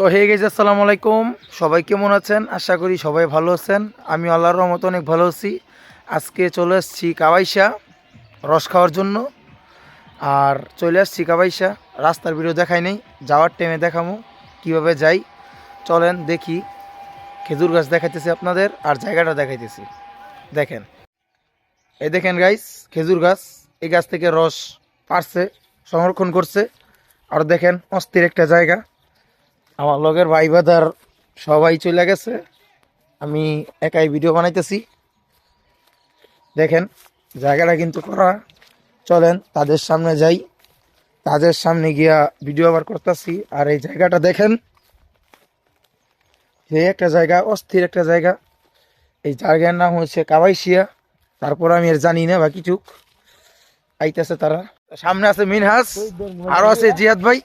তো হে গেছে আসসালামু আলাইকুম। সবাই কেমন আছেন? আশা করি সবাই ভালো আছেন। আমি আল্লাহর রহমত অনেক ভালো আছি। আজকে চলে আসছি কাবাইশা রস খাওয়ার জন্য। আর চলে আসছি কাবাইশা। রাস্তার ভিডিও দেখাই নেই, যাওয়ার টাইমে দেখামো, কীভাবে যাই। চলেন দেখি, খেজুর গাছ দেখাইতেছি আপনাদের, আর জায়গাটা দেখাইতেছি। দেখেন। এই দেখেন গাইস খেজুর গাছ, এই গাছ থেকে রস পারছে, সংরক্ষণ করছে। আর দেখেন, অস্থির একটা জায়গা। আমার লগের ভাই বাদার সবাই চলে গেছে। আমি একাই ভিডিও বানাইতেছি। দেখেন, জায়গাটা কিন্তু করা। চলেন, তাদের সামনে যাই। তাদের সামনে গিয়া ভিডিও আবার করতেছি। আর এই জায়গাটা দেখেন, যে একটা জায়গা, অস্থির একটা জায়গা। এই জায়গার নাম হচ্ছে কাবাইশিয়া। তারপর আমি আর জানি না বা কিছু। আইতেছে তারা। সামনে আছে মিনহাস, আরও আছে জিয়াদ ভাই।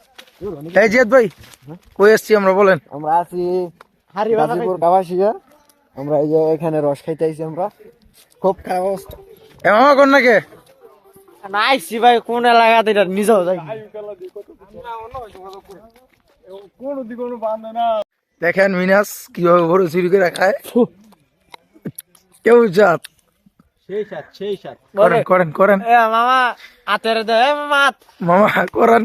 এই জিয়াদ ভাই কই এসছি আমরা বলেন। আমরা আছি গাজীপুর কাবাসিয়া আমরা এই যে এখানে রস খাইতে আইছি আমরা। খুব খারাপ অবস্থা। এ মামা কোন নাকি? নাইছি ভাই কোন এলাকাতে এটা নিজেও যাই দেখেন মিনাস কীভাবে বড় চুরি করে খায়। কেউ জাত। সাত করেন করেন করেন। এ মামা আতের দে মামা। মামা করেন।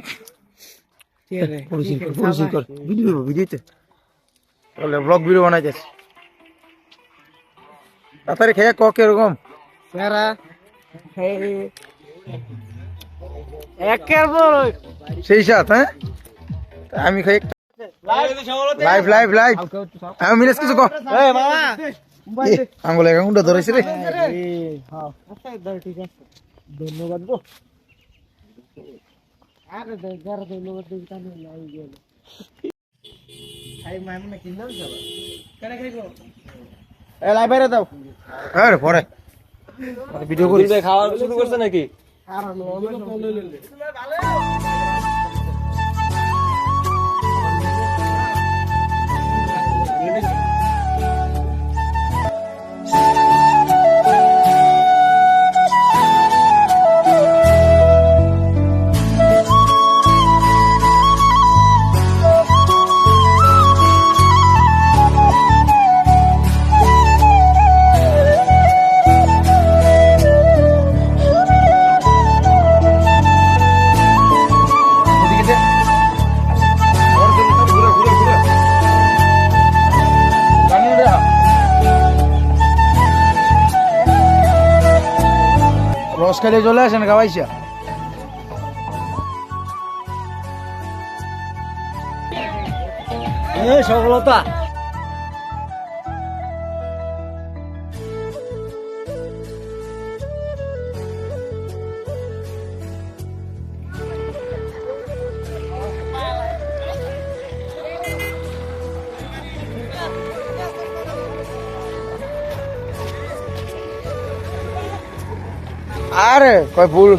পুরুষি কর পুরুষি কর ভিডিও ভিডিওতে তাহলে ব্লগ ভিডিও বানাইতেছে তাড়াতাড়ি খেয়ে ক কীরকম সেরা একের বড় সেই সাথ হ্যাঁ আমি খাই লাইভ লাইভ লাইভ আমি মিনাস কিছু কর এ মামা আঙ্গুলে আঙুলটা ধরেছি রে ঠিক আছে ধন্যবাদ গো আরে যারা ধন্যবাদ তা তাহলে লাই গেল। খাই না কিনলাম যাব কেন খাইবো? এ লাই বাইরে দাও। আরে পরে। ভিডিও করি খাওয়া শুরু করছে নাকি? ওদিকে রস খেলে চলে আসেন গাবাইছা এ সফলতা আরে কয় ভুল